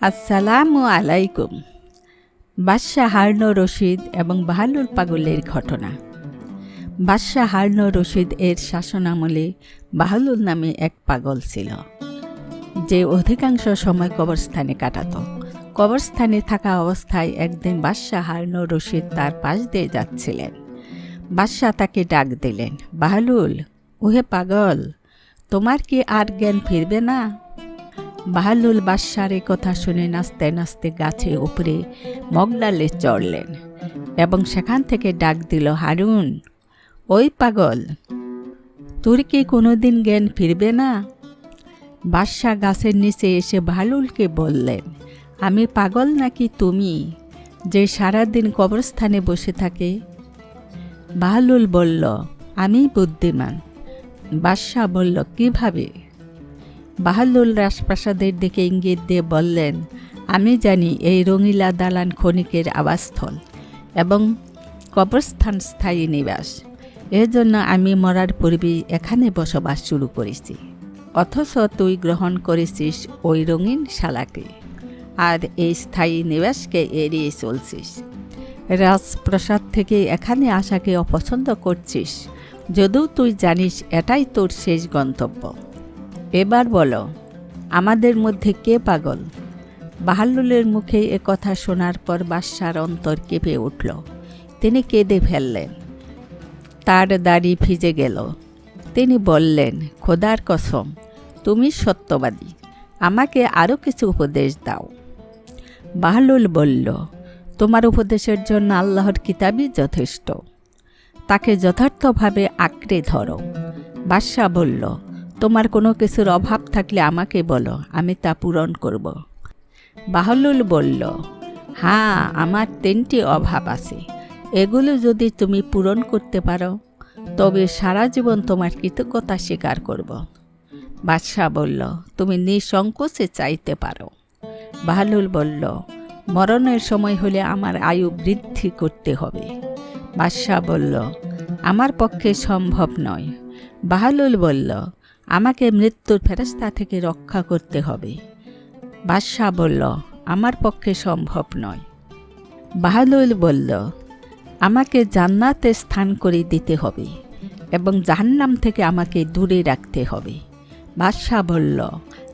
আসসালামু আলাইকুম। বাদশাহ হার্ন রশিদ এবং বাহালুল পাগলের ঘটনা। বাদশাহ হার্ন রশিদ এর শাসনামলে বাহালুল নামে এক পাগল ছিল, যে অধিকাংশ সময় কবরস্থানে কাটাত। কবরস্থানে থাকা অবস্থায় একদিন বাদশাহ হার্ন রশিদ তার পাশ দিয়ে যাচ্ছিলেন। বাদশাহ তাকে ডাক দিলেন বাহালুল ওহে পাগল, তোমার কি আর জ্ঞান ফিরবে না? বাহালুল বাদশার কথা শুনে নাচতে নাচতে গাছে উপরে মগডালে চড়লেন এবং সেখান থেকে ডাক দিল, হারুন, ওই পাগল, তোর কি কোনোদিন জ্ঞান ফিরবে না? বাদশাহ গাছের নিচে এসে ভালুলকে বললেন, আমি পাগল নাকি তুমি, যে সারাদিন কবরস্থানে বসে থাকে? বাহালুল বলল, আমি বুদ্ধিমান। বাদশাহ বলল, কীভাবে? বাহালুল রাজপ্রাসাদের দিকে ইঙ্গিত দিয়ে বললেন, আমি জানি এই রঙিলা দালান ক্ষণিকের আবাসস্থল এবং কবরস্থান স্থায়ী নিবাস। এজন্য আমি মরার পূর্বেই এখানে বসবাস শুরু করেছি। অথচ তুই গ্রহণ করেছিস ওই রঙিন শালাকে। আর এই স্থায়ী নিবাসকে এড়িয়ে চলছিস। রাজপ্রাসাদ থেকে এখানে আসাকে অপছন্দ করছিস। যদিও তুই জানিস এটাই তোর শেষ গন্তব্য। এবার বলো, আমাদের মধ্যে কে পাগল? বাহাল্লুলের মুখে এ কথা শোনার পর বাদশার অন্তর কেঁপে উঠল। তিনি কেঁদে ফেললেন। তার দাড়ি ভিজে গেল। তিনি বললেন, খোদার কসম, তুমি সত্যবাদী। আমাকে আরও কিছু উপদেশ দাও। বাহলুল বলল, তোমার উপদেশের জন্য আল্লাহর কিতাবই যথেষ্ট। তাকে যথার্থভাবে আঁকড়ে ধরো। বাদশাহ বলল তোমার কোনো কিছুর অভাব থাকলে আমাকে বলো, আমি তা পূরণ করব। বাহলুল বলল হ্যাঁ আমার তিনটি অভাব আছে। এগুলো যদি তুমি পূরণ করতে পারো, তবে সারা জীবন তোমার কৃতজ্ঞতা স্বীকার করব। বাদশাহ বলল, তুমি নিঃসংকোচে চাইতে পারো। বাহলুল বলল, মরণের সময় হলে আমার আয়ু বৃদ্ধি করতে হবে। বাদশাহ বলল, আমার পক্ষে সম্ভব নয়। বাহালুল বলল আমাকে মৃত্যুর ফেরস্তা থেকে রক্ষা করতে হবে। বাদশাহ বলল, আমার পক্ষে সম্ভব নয়। বাহালুল বলল, আমাকে জান্নাতে স্থান করে দিতে হবে এবং জাহান্নাম থেকে আমাকে দূরে রাখতে হবে। বাদশাহ বলল,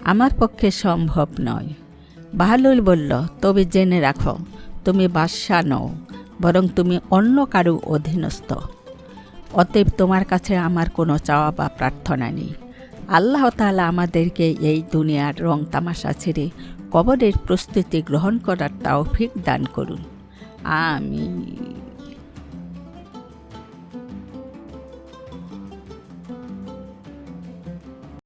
আমার পক্ষে সম্ভব নয়। বাহালুল বলল, তবে জেনে রাখো, তুমি বাদশাহ নও, বরং তুমি অন্য কারও অধীনস্থ। অতএব তোমার কাছে আমার কোনো চাওয়া বা প্রার্থনা নেই। আল্লাহ তালা আমাদেরকে এই দুনিয়ার রং তামাশা ছেড়ে কবরের প্রস্তুতি গ্রহণ করার তাওফিক দান করুন। আমি